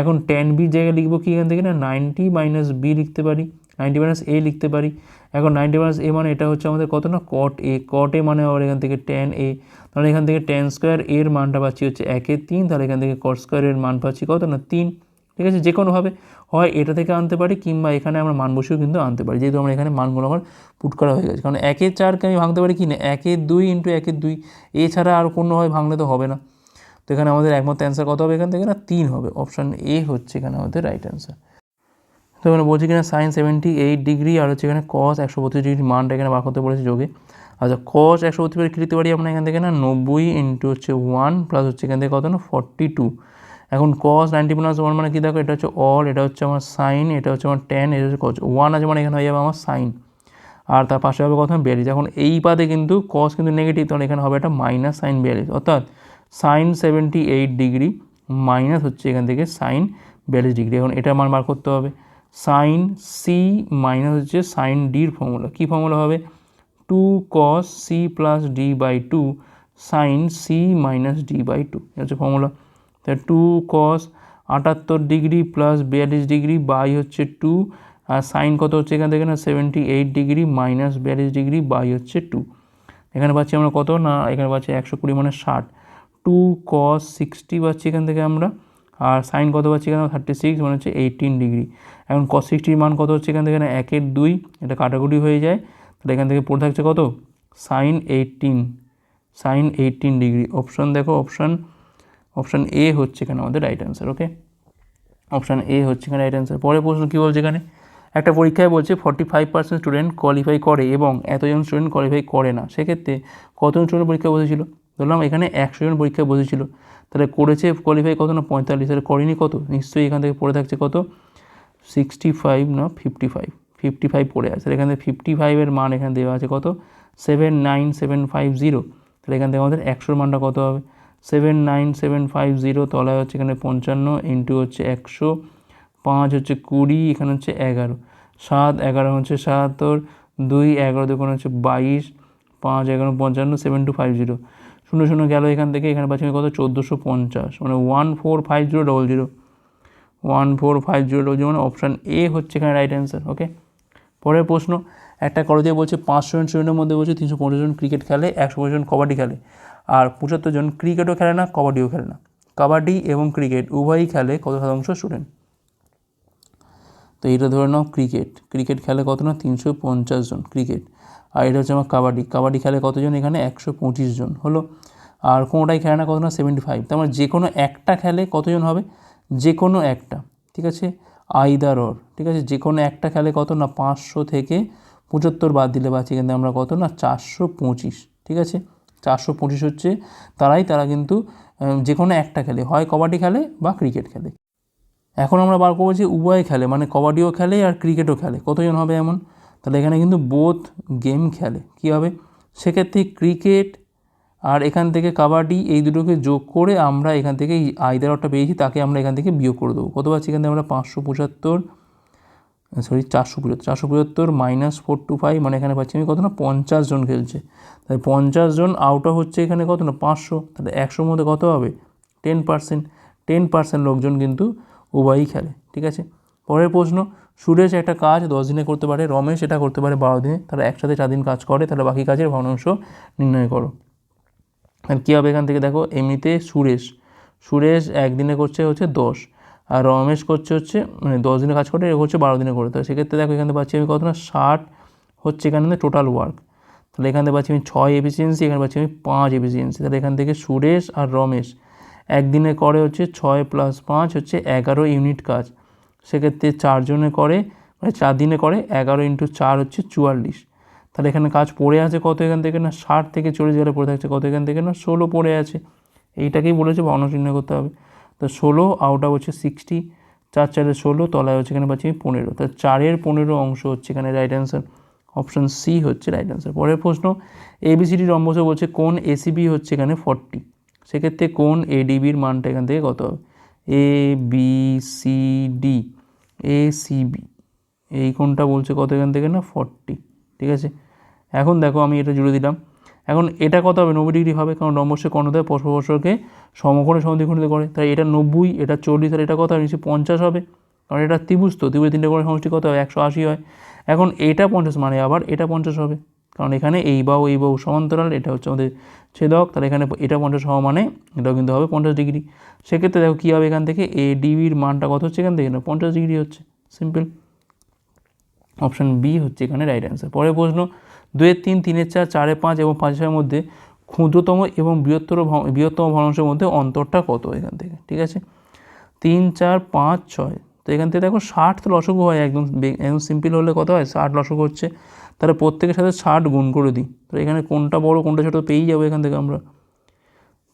এখন টেন বির জায়গায় লিখব কি এখান থেকে না? নাইনটি মাইনাস বি লিখতে পারি। নাইনটি মাইনাস এ লিখতে পারি। এখন নাইনটি মাইনাস এ মানে এটা হচ্ছে আমাদের কত না? কট এ কট এ মানে আবার এখান থেকে টেন এ তাহলে এখান থেকে টেন স্কোয়ার এর মানটা পাচ্ছি হচ্ছে একের তিন, তাহলে এখান থেকে কট স্কোয়ারের মান পাচ্ছি কত? না, তিন। ঠিক আছে? যে কোনোভাবে হয় এটা থেকে আনতে পারি কিংবা এখানে আমরা মান বসেও কিন্তু আনতে পারি। যেহেতু আমরা এখানে মানগুলো আমার পুট করা হয়ে গেছে। কারণ একের চারকে আমি ভাঙতে পারি কি না? একের দুই ইন্টু একের দুই। এছাড়া আর কোনোভাবে ভাঙলে তো হবে না। তো এখানে আমাদের একমাত্র অ্যান্সার কত হবে এখান থেকে? না, তিন হবে। অপশান এ হচ্ছে এখানে আমাদের রাইট অ্যান্সার তো এখানে বলছি কিনা সাইন সেভেন্টি এইট ডিগ্রি আর হচ্ছে এখানে কস একশো বত্রিশ ডিগ্রি মানটা এখানে বার করতে বলেছে যোগে। আচ্ছা কস একশো বত্রিশ কী লিখতে পারি আমরা এখান থেকে না, নব্বই ইন্টু হচ্ছে ওয়ান প্লাস হচ্ছে এখান থেকে কত না ফর্টি টু এখন কস নাইনটি প্লাস ওয়ান মানে কী দেখো, এটা হচ্ছে অল এটা হচ্ছে আমার সাইন এটা হচ্ছে আমার টেন এটা হচ্ছে কস ওয়ান আছে মানে এখানে হয়ে যাবে আমার সাইন আর তার পাশে হবে কত বিয়াল্লিশ. এখন এই পাতে কিন্তু কস কিন্তু নেগেটিভ তখন এখানে হবে একটা মাইনাস সাইন বিয়াল্লিশ। অর্থাৎ sine seventy eight degree minus হচ্ছে এখান থেকে সাইন বিয়াল্লিশ ডিগ্রি। এখন এটা মান বার করতে হবে। সাইন সি মাইনাস হচ্ছে সাইন ডির ফর্মুলা কী ফর্মুলা হবে? Two cos C plus D by two sine C minus D by two হচ্ছে ফর্মুলা তাহলে টু কস আটাত্তর ডিগ্রি প্লাস বিয়াল্লিশ ডিগ্রি বাই হচ্ছে টু আর সাইন কত হচ্ছে এখান থেকে না? সেভেন্টি এইট ডিগ্রি মাইনাস বিয়াল্লিশ ডিগ্রি বাই হচ্ছে টু এখানে পাচ্ছি আমরা কত? না, এখানে পাচ্ছি একশো কুড়ি মানে ষাট। টু কস সিক্সটি পাচ্ছি এখান থেকে আমরা, আর সাইন কত পাচ্ছি এখানে? থার্টি সিক্স মানে হচ্ছে এইটিন ডিগ্রি এখন কস সিক্সটির মান কত হচ্ছে এখান থেকে না? একের দুই। এটা কাটাকুটি হয়ে যায়। তাহলে এখান থেকে পড়ে থাকছে কত? Sine eighteen sine eighteen degree option দেখো অপশান অপশান এ হচ্ছে এখানে আমাদের right answer okay option A হচ্ছে এখানে রাইট অ্যান্সার পরের প্রশ্ন কী বলছে এখানে? একটা পরীক্ষায় বলছে forty five percent student qualify করে এবং এতজন স্টুডেন্ট কোয়ালিফাই করে না। সেক্ষেত্রে কতজন স্টুডেন্ট পরীক্ষা বসেছিল? ধরলাম এখানে একশো জন পরীক্ষায় বসেছিল। তাহলে করেছে কোয়ালিফাই কত না? পঁয়তাল্লিশ। তাহলে করেনি কত? নিশ্চয়ই এখান থেকে পড়ে থাকছে কত? সিক্সটি ফাইভ না ফিফটি ফাইভ ফিফটি ফাইভ পড়ে আছে। থেকে ফিফটি ফাইভের মান এখানে দেওয়া আছে কত? Seven nine seven five zero তাহলে এখান থেকে আমাদের একশোর মানটা কত হবে? Seven nine seven five zero তলায় হচ্ছে এখানে পঞ্চান্ন ইন্টু হচ্ছে একশো, পাঁচ হচ্ছে কুড়ি, এখানে হচ্ছে এগারো। সাত, এগারো হচ্ছে সাতাত্তর, দুই, এগারো দেখুন হচ্ছে বাইশ, পাঁচ, এগারো, পঞ্চান্ন সেভেন টু ফাইভ জিরো শূন্য শূন্য গেল এখান থেকে, এখানে পাচ্ছি কত? চোদ্দোশো পঞ্চাশ মানে one four five zero double zero one four five zero double zero মানে অপশান এ হচ্ছে এখানে রাইট অ্যান্সার ওকে পরের প্রশ্ন, একটা কলেজে বলছে পাঁচশো জন স্টুডেন্টের মধ্যে বলছে তিনশো পঞ্চাশ জন ক্রিকেট খেলে, একশো পঁচিশ জন কবাডি খেলে। আর পঁচাত্তর জন ক্রিকেটও খেলে না, কবাডিও খেলে না। কাবাডি এবং ক্রিকেট উভয়ই খেলে কত শতাংশ স্টুডেন্ট তো এটা ধরে নাও ক্রিকেট ক্রিকেট খেলে কত না? তিনশো পঞ্চাশ জন ক্রিকেট আর এটা হচ্ছে আমার কাবাডি। কাবাডি খেলে কতজন এখানে একশো পঁচিশ জন। হলো? আর কোনোটাই খেলে না কত না? সেভেন্টি ফাইভ তার মানে যে কোনো একটা খেলে কতজন হবে? যে কোনো একটা। ঠিক আছে? আইদার অর ঠিক আছে? যে কোনো একটা খেলে কত না? পাঁচশো থেকে পঁচাত্তর বাদ দিলে পাচ্ছি কিন্তু আমরা কত না? চারশো পঁচিশ, ঠিক আছে? চারশো পঁচিশ হচ্ছে তারাই, তারা কিন্তু যে কোনো একটা খেলে, হয় কবাডি খেলে বা ক্রিকেট খেলে। এখন আমরা বার করব যে উভয় খেলে মানে কবাডিও খেলে আর ক্রিকেটও খেলে। কতজন হবে এমন? তাহলে এখানে কিন্তু বোথ গেম খেলে। কী হবে? সেক্ষেত্রে ক্রিকেট আর এখান থেকে কাবাডি এই দুটোকে যোগ করে আমরা এখান থেকে এই আইদারটা পেয়েছি, তাকে আমরা এখান থেকে বিয়োগ করে দেবো। কত পাচ্ছি এখান থেকে আমরা? পাঁচশো পঁচাত্তর সরি চারশো পঁচাত্তর চারশো পঁচাত্তর মাইনাস ফোর টু ফাইভ মানে এখানে পাচ্ছি আমি কত না? পঞ্চাশ জন খেলছে। তাই পঞ্চাশ জন আউট হচ্ছে এখানে কত না? পাঁচশো। তাহলে একশোর মধ্যে কত হবে? টেন পার্সেন্ট টেন পার্সেন্ট লোকজন কিন্তু উভয়ই খেলে, ঠিক আছে? পরের প্রশ্ন, সুরেশ একটা কাজ দশ দিনে করতে পারে, রমেশ এটা করতে পারে বারো দিনে তারা একসাথে চার দিন কাজ করে, তাহলে বাকি কাজের ভগ্নাংশ নির্ণয় করো। আর কী হবে এখান থেকে? দেখো, এমনিতে সুরেশ। সুরেশ একদিনে করছে হচ্ছে দশ। আর রমেশ করছে হচ্ছে মানে দশ দিনে কাজ করে এ হচ্ছে বারো দিনে করে। তো সেক্ষেত্রে দেখো, এখানে পাচ্ছি আমি কত না? ষাট হচ্ছে এখানে টোটাল ওয়ার্ক তাহলে এখান থেকে পাচ্ছি আমি ছয় এফিসিয়েন্সি এখানে পাচ্ছি আমি পাঁচ এফিসিয়েন্সি তাহলে এখান থেকে সুরেশ আর রমেশ একদিনে করে হচ্ছে ছয় প্লাস পাঁচ হচ্ছে এগারো ইউনিট কাজ। সেক্ষেত্রে চারজনে করে মানে চার দিনে করে এগারো ইন্টু চার হচ্ছে চুয়াল্লিশ। তাহলে এখানে কাজ পড়ে আছে কত এখান থেকে? না, ষাট থেকে চল্লিশ গেলে পড়ে থাকছে। কত এখান থেকে? না, ষোলো পড়ে আছে। এইটাকেই বলেছে বর্ণ চিহ্ন করতে হবে। তো ষোলো আউট হচ্ছে সিক্সটি চার চারে ষোলো, তলায় হচ্ছে এখানে পাচ্ছি পনেরো। তা চারের পনেরো অংশ হচ্ছে এখানে রাইট অ্যান্সার অপশন সি হচ্ছে রাইট অ্যান্সার পরের প্রশ্ন এবিসিডি রম্বসে বলছে কোন এসিবি হচ্ছে এখানে ফর্টি সেক্ষেত্রে কোন এডিবির মানটা এখান থেকে কত হবে? A B C D A C B এই কোনটা বলছে কত এখান থেকে? না ফর্টি ঠিক আছে? এখন দেখো আমি এটা জুড়ে দিলাম। এখন এটা কত হবে? নব্বই ডিগ্রি হবে, কারণ রম্বসের কর্ণদ্বয় পরস্পরকে সমকোণে সমদ্বিখণ্ডিত করে। তাই এটা নব্বই, এটা চল্লিশ, আর এটা কত হবে? নিশ্চয়ই পঞ্চাশ হবে। কারণ এটা ত্রিভুজ তো ত্রিভুজ তিনটে করে সমষ্টি কত হবে একশো আশি হয়। এখন এটা পঞ্চাশ মানে আবার এটা পঞ্চাশ হবে। কারণ এখানে এই বাহু এই বাহু সমান্তরাল, এটা হচ্ছে আমাদের ছেদক। তাহলে এখানে এটা পঞ্চাশ হওয়া মানে এটাও কিন্তু হবে পঞ্চাশ ডিগ্রি সেক্ষেত্রে দেখো কী হবে এখান থেকে? এ ডিবির মানটা কত হচ্ছে এখান থেকে? না, পঞ্চাশ ডিগ্রি হচ্ছে। সিম্পল অপশান বি হচ্ছে এখানে রাইট অ্যান্সার পরের প্রশ্ন দুয়ের তিন তিনের চার, চারে পাঁচ এবং পাঁচের ছয়ের মধ্যে ক্ষুদ্রতম এবং বৃহত্তর বৃহত্তম ভগ্নাংশের মধ্যে অন্তরটা কত এখান থেকে, ঠিক আছে? তিন, চার, পাঁচ, ছয়। তো এখান থেকে দেখো ষাট তো লসগু হয় একদম একদম সিম্পল হলে কত হয়? ষাট লসগু হচ্ছে। তাহলে প্রত্যেকের সাথে ষাট গুণ করে দিই। তো এখানে কোনটা বড়, কোনটা ছোটো পেয়েই যাব এখান থেকে আমরা।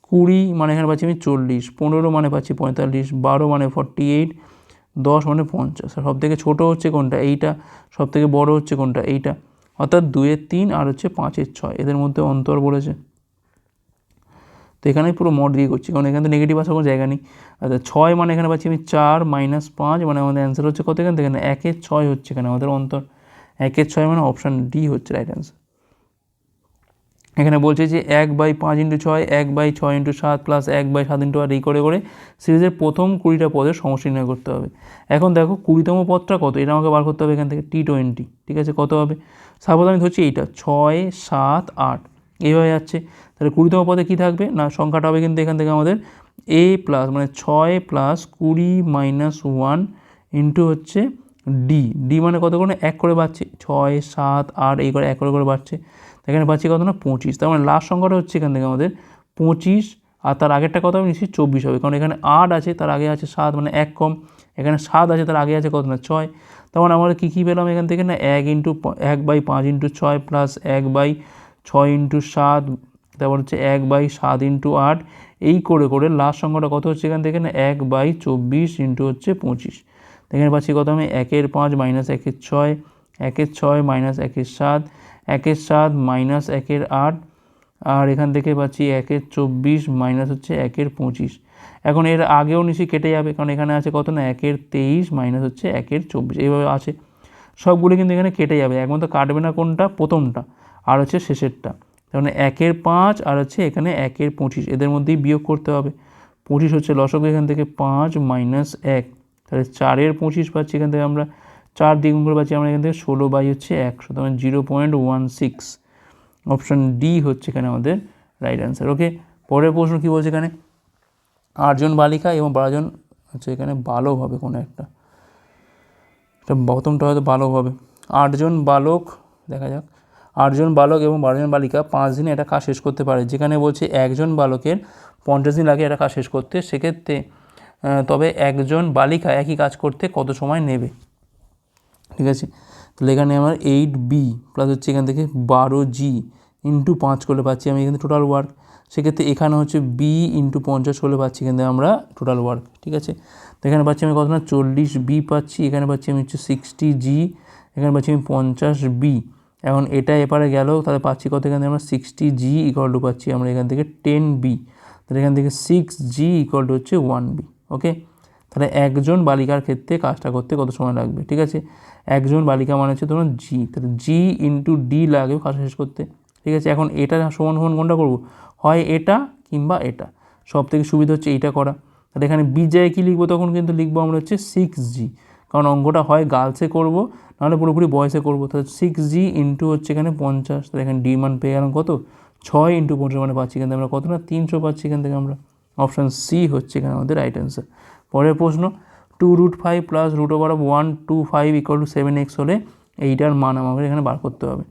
কুড়ি মানে এখানে পাচ্ছি আমি চল্লিশ, পনেরো মানে পাচ্ছি পঁয়তাল্লিশ, বারো মানে ফর্টি এইট দশ মানে পঞ্চাশ। সব থেকে ছোটো হচ্ছে কোনটা? এইটা। সব থেকে বড়ো হচ্ছে কোনটা? এইটা। অর্থাৎ দুয়ের তিন আর হচ্ছে পাঁচের ছয়, এদের মধ্যে অন্তর বলেছে তো এখানে পুরো মড দিয়ে করছি, কারণ এখানে তো নেগেটিভ আসার কোনো জায়গা নেই। আচ্ছা ছয় মানে এখানে পাচ্ছি আমি চার মাইনাস পাঁচ মানে আমাদের অ্যান্সার হচ্ছে কত এখান থেকে? একের ছয় হচ্ছে এখানে আমাদের অন্তর। একের ছয় মানে অপশান ডি হচ্ছে রাইট অ্যান্সার এখানে বলছে যে এক বাই পাঁচ ইন্টু ছয়, এক বাই ছয় ইন্টু সাত প্লাস এক বাই সাত ইন্টু আট এই করে করে সিরিজের প্রথম কুড়িটা পদের সমষ্টি নির্ণয় করতে হবে। এখন দেখো কুড়িতম পদটা কত? এটা আমাকে বার করতে হবে এখান থেকে টি টোয়েন্টি ঠিক আছে? কত হবে? সাপোজ আমি ধরছি এইটা, ছয়, সাত, আট। এইভাবে যাচ্ছে। তাহলে কুড়িতম পদে কী থাকবে? না, সংখ্যাটা হবে কিন্তু এখান থেকে আমাদের এ প্লাস মানে ছয় প্লাস কুড়ি মাইনাস ওয়ান ইন্টু হচ্ছে ডি ডি মানে কত করে? এক করে বাড়ছে। ছয়, সাত, আট, এই করে এক করে করে বাড়ছে। এখানে পাচ্ছি কত না? পঁচিশ। তার মানে লাস্ট সংখ্যাটা হচ্ছে এখান থেকে আমাদের পঁচিশ, আর তার আগেরটা কত হবে? নিশ্চয়ই চব্বিশ হবে। কারণ এখানে আট আছে, তার আগে আছে সাত মানে এক কম। এখানে সাত আছে, তার আগে আছে কত না? ছয়। তখন আমরা কী কী পেলাম এখান থেকে না? এক ইন্টু এক বাই পাঁচ ইন্টু ছয় প্লাস এক বাই ছয় ইন্টু সাত, তারপর হচ্ছে এক বাই সাত ইন্টু আট। এই করে করে লাস্ট সংখ্যাটা কত হচ্ছে এখান থেকে না? এক বাই চব্বিশ ইন্টু হচ্ছে পঁচিশ। এখানে পাচ্ছি কত আমি একের পাঁচ মাইনাস একের ছয় একের ছয় মাইনাস একের সাত একের সাত মাইনাস একের আট, আর এখান থেকে পাচ্ছি একের চব্বিশ মাইনাস হচ্ছে একের পঁচিশ। এখন এর আগেও নিশ্চয়ই কেটে যাবে, কারণ এখানে আছে কত না, একের তেইশ মাইনাস হচ্ছে একের চব্বিশ, এইভাবে আছে। সবগুলো কিন্তু এখানে কেটে যাবে, একমাত্র কাটবে না কোনটা? প্রথমটা, আর হচ্ছে শেষেরটা। তার একের পাঁচ, আর হচ্ছে এখানে একের পঁচিশ, এদের মধ্যেই বিয়োগ করতে হবে। পঁচিশ হচ্ছে লসক, এখান থেকে পাঁচ মাইনাস এক, তাহলে চারের পঁচিশ পাচ্ছি এখান থেকে আমরা। চার দ্বিগুণ করে পাচ্ছি আমরা এখান থেকে ষোলো বাই হচ্ছে একশো, তার মানে zero point one six. Option D হচ্ছে এখানে আমাদের রাইট অ্যান্সার ওকে পরের প্রশ্ন কী বলছে এখানে? আটজন বালিকা এবং বারোজন হচ্ছে এখানে বালক হবে কোনো একটা। প্রথমটা হয়তো বালক হবে। আটজন বালক, দেখা যাক। আটজন বালক এবং বারোজন বালিকা পাঁচ দিনে এটা কাজ শেষ করতে পারে। যেখানে বলছে একজন বালকের পঞ্চাশ দিন লাগে এটা কাজ শেষ করতে, সেক্ষেত্রে তবে একজন বালিকা একই কাজ করতে কত সময় নেবে? ঠিক আছে? তাহলে এখানে আমার এইট বি প্লাস হচ্ছে এখান থেকে বারো জি ইন্টু পাঁচ করলে পাচ্ছি আমি এখানে টোটাল ওয়ার্ক সেক্ষেত্রে এখানে হচ্ছে বি ইন্টু পঞ্চাশ করলে পাচ্ছি এখান আমরা টোটাল ওয়ার্ক ঠিক আছে? তো এখানে পাচ্ছি আমি কত না চল্লিশ বি পাচ্ছি, এখানে পাচ্ছি আমি হচ্ছে সিক্সটি জি এখানে পাচ্ছি আমি পঞ্চাশ বি এখন এটা এপারে গেল, তাহলে পাচ্ছি কত? এখান থেকে আমরা সিক্সটি জি ইকুয়াল টু পাচ্ছি আমরা এখান থেকে টেন বি তাহলে এখান থেকে সিক্স জি ইকুয়াল টু হচ্ছে ওয়ান বি ওকে তাহলে একজন বালিকার ক্ষেত্রে কাজটা করতে কত সময় লাগবে? ঠিক আছে? একজন বালিকা মানে হচ্ছে ধরুন জি তাহলে জি ইন্টু ডি লাগবে কাজ শেষ করতে। ঠিক আছে? এখন এটা সমান সমান কোনটা করব? হয় এটা কিংবা এটা। সব থেকে সুবিধা হচ্ছে এইটা করা। তাহলে এখানে বি জায়গায় কী লিখব? তখন কিন্তু লিখব আমরা হচ্ছে সিক্স জি কারণ অঙ্কটা হয় গার্লসে করব, নাহলে পুরোপুরি বয়সে করব। তাহলে সিক্স জি ইন্টু হচ্ছে এখানে পঞ্চাশ। তাহলে এখানে ডি মান পেয়ে গেলাম কত? ছয় ইন্টু পঞ্চাশ মানে পাচ্ছি এখান থেকে আমরা কত না? তিনশো পাচ্ছি এখান থেকে আমরা। অপশান সি হচ্ছে এখানে আমাদের রাইট অ্যান্সার পরের প্রশ্ন two root five plus root over of one two five equal to seven X হলে এইটার মান আমাদের এখানে বার করতে হবে।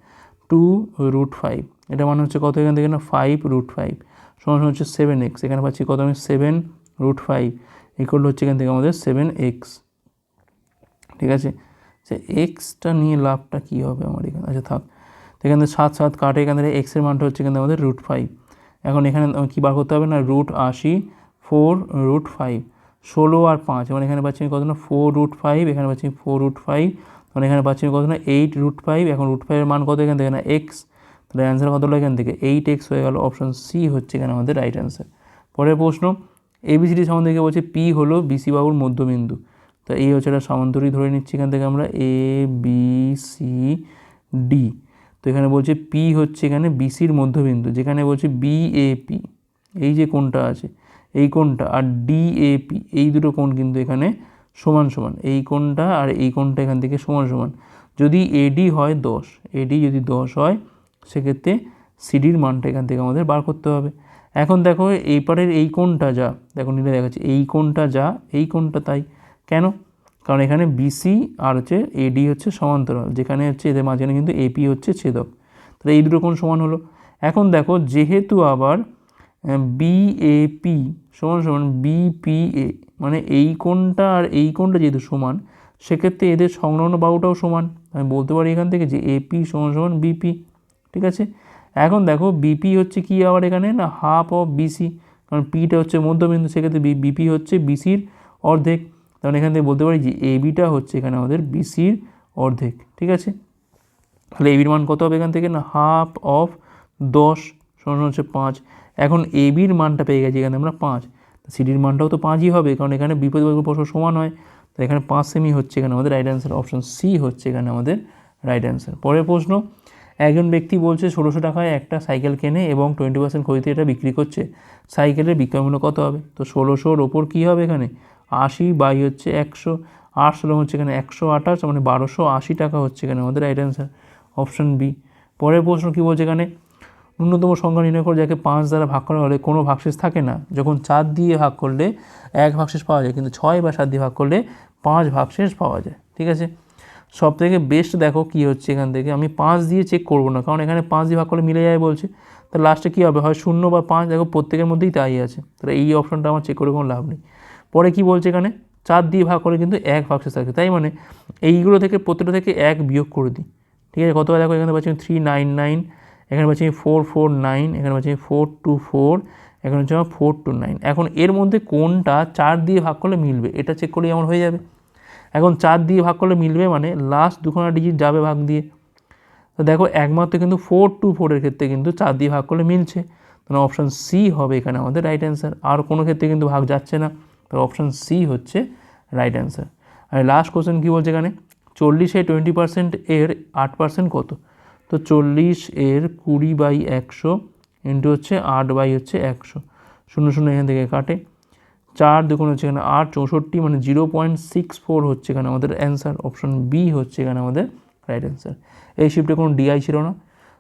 টু রুট ফাইভ এটা মানে হচ্ছে কত এখান থেকে না? ফাইভ রুট ফাইভ সমান হচ্ছে সেভেন এক্স এখানে পাচ্ছি কত আমি? সেভেন রুট ফাইভ ইকুয়াল হচ্ছে এখান থেকে আমাদের সেভেন এক্স ঠিক আছে? সে এক্সটা নিয়ে লাভটা কী হবে আমার এখানে? আচ্ছা থাক। তো এখান থেকে সাত সাত কাটে, এখান থেকে এক্সের মানটা হচ্ছে এখান থেকে আমাদের রুট ফাইভ এখন এখানে কী বার করতে হবে না? রুট আশি ফোর রুট ফাইভ ষোলো আর পাঁচ মানে এখানে পাচ্ছি আমি কত না ফোর রুট ফাইভ এখানে পাচ্ছি ফোর রুট ফাইভ মানে এখানে পাচ্ছি কত না এইট রুট ফাইভ এখন রুট ফাইভের মান কত এখান থেকে? না এক্স তাহলে অ্যান্সার কত হলো এখান থেকে? এইট এক্স হয়ে গেল অপশন সি হচ্ছে এখানে আমাদের রাইট অ্যান্সার পরের প্রশ্ন এবিসিডি সম্বন্ধে বলছে পি হলো বিসি বাহুর মধ্যবিন্দু, তো এই হচ্ছে একটা সামান্তরিক ধরে নিচ্ছি এখান থেকে আমরা এ বি সি ডি তো এখানে বলছে পি হচ্ছে এখানে বিসির মধ্যবিন্দু, যেখানে বলছে বি এ পি এই যে কোনটা আছে? এই কোনটা আর ডি এ পি এই দুটো কোণ কিন্তু এখানে সমান সমান। এই কোণটা আর এই কোণটা এখান থেকে সমান সমান। যদি এডি হয় দশ এডি যদি দশ হয়, সেক্ষেত্রে সিডির মানটা এখান থেকে আমাদের বার করতে হবে। এখন দেখো, এই পারের এই কোণটা যা, দেখো নিলে দেখাচ্ছে, এই কোণটা যা, এই কোণটা তাই। কেন? কারণ এখানে বিসি আর হচ্ছে এডি হচ্ছে সমান্তরাল, যেখানে হচ্ছে এদের মাঝখানে কিন্তু এপি হচ্ছে ছেদক। তাহলে এই দুটো কোণ সমান হলো। এখন দেখো, যেহেতু আবার বিএপি সমান সমান বিপিএ মানে এই কোণটা আর এই কোণটা যেহেতু সমান, সেক্ষেত্রে এদের সংলগ্ন বাহুটাও সমান। আমি বলতে পারি এখান থেকে যে এপি সমান সমান বিপি ঠিক আছে? এখন দেখো বিপি হচ্ছে কি আবার এখানে না? হাফ অফ বিসি কারণ পিটা হচ্ছে মধ্যবিন্দু, সেক্ষেত্রে বিপি হচ্ছে বিসির অর্ধেক। তখন এখান থেকে বলতে পারি যে এবিটা হচ্ছে এখানে আমাদের বিসির অর্ধেক, ঠিক আছে? তাহলে এবির মান কত হবে এখান থেকে না? হাফ অফ দশ সমান হচ্ছে পাঁচ। এখন এবির মানটা পেয়ে গেছি এখানে আমরা পাঁচ। সিডির মানটাও তো পাঁচই হবে, কারণ এখানে বিপদ পরস্পর সমান হয়। তো এখানে পাঁচ সেমি হচ্ছে এখানে আমাদের রাইট অ্যান্সার অপশন সি হচ্ছে এখানে আমাদের রাইট অ্যান্সার পরের প্রশ্ন, একজন ব্যক্তি বলছে ষোলোশো টাকায় একটা সাইকেল কেনে এবং টোয়েন্টি পার্সেন্ট ক্ষতিতে এটা বিক্রি করছে। সাইকেলের বিক্রয় মূল্য কত হবে? তো ষোলোশোর ওপর কী হবে এখানে? আশি বাই হচ্ছে একশো। আট ষোলো হচ্ছে এখানে একশো আঠাশ মানে বারোশো আশি টাকা হচ্ছে এখানে আমাদের রাইট অ্যান্সার অপশন বি পরের প্রশ্ন কী বলছে এখানে? ন্যূনতম সংখ্যা নির্ণয় করে, যাকে পাঁচ দ্বারা ভাগ করা হলে কোনো ভাগশেষ থাকে না। যখন চার দিয়ে ভাগ করলে এক ভাগশেষ পাওয়া যায়, কিন্তু ছয় বা সাত দিয়ে ভাগ করলে পাঁচ ভাগশেষ পাওয়া যায়, ঠিক আছে? সব থেকে বেস্ট দেখো কী হচ্ছে এখান থেকে। আমি পাঁচ দিয়ে চেক করব না, কারণ এখানে পাঁচ দিয়ে ভাগ করলে মিলে যায় বলছে। তো লাস্টে কী হবে? হয় শূন্য বা পাঁচ, দেখো প্রত্যেকের মধ্যেই তাই আছে। তাহলে এই অপশনটা আমার চেক করে কোনো লাভ নেই। পরে কি বলছে এখানে? চার দিয়ে ভাগ করে কিন্তু এক ভাগশেষ থাকে। তাই মানে এইগুলো থেকে প্রত্যেকটা থেকে এক বিয়োগ করে দিই। ঠিক আছে? কতবার দেখো এখানে পাচ্ছি? থ্রি নাইন নাইন এখানে পাচ্ছি ফোর ফোর নাইন এখানে পাচ্ছি ফোর টু ফোর এখানে হচ্ছে আমার ফোর টু নাইন এখন এর মধ্যে কোনটা চার দিয়ে ভাগ করলে মিলবে, এটা চেক করলেই আমার হয়ে যাবে। এখন চার দিয়ে ভাগ করলে মিলবে মানে লাস্ট দুখানা ডিজিট যাবে ভাগ দিয়ে। তো দেখো একমাত্র কিন্তু ফোর টু ফোরের ক্ষেত্রে কিন্তু চার দিয়ে ভাগ করলে মিলছে। তাহলে অপশান সি হবে এখানে আমাদের রাইট অ্যান্সার আর কোনো ক্ষেত্রে কিন্তু ভাগ যাচ্ছে না। তাহলে অপশান সি হচ্ছে রাইট অ্যান্সার আর লাস্ট কোশ্চেন কী বলছে এখানে? চল্লিশে টোয়েন্টি পার্সেন্ট এর আট পার্সেন্ট কত? তো চল্লিশ এর কুড়ি বাই একশো ইন্টু হচ্ছে আট বাই হচ্ছে একশো। শূন্য শূন্য এখান থেকে কাটে। চার দেখুন হচ্ছে এখানে আট, চৌষট্টি মানে জিরো পয়েন্ট সিক্স ফোর হচ্ছে এখানে আমাদের অ্যান্সার অপশন বি হচ্ছে এখানে আমাদের রাইট অ্যান্সার এই শিফটে কোনো ডিআই ছিল না।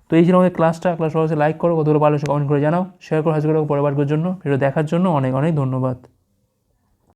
তো এই ছিল আমাদের ক্লাসটা ক্লাস সহজে লাইক করো, কতগুলো ভালো কমেন্ট করে জানাও। শেয়ার করো হাজির করো পরের জন্য। ভিডিও দেখার জন্য অনেক অনেক ধন্যবাদ।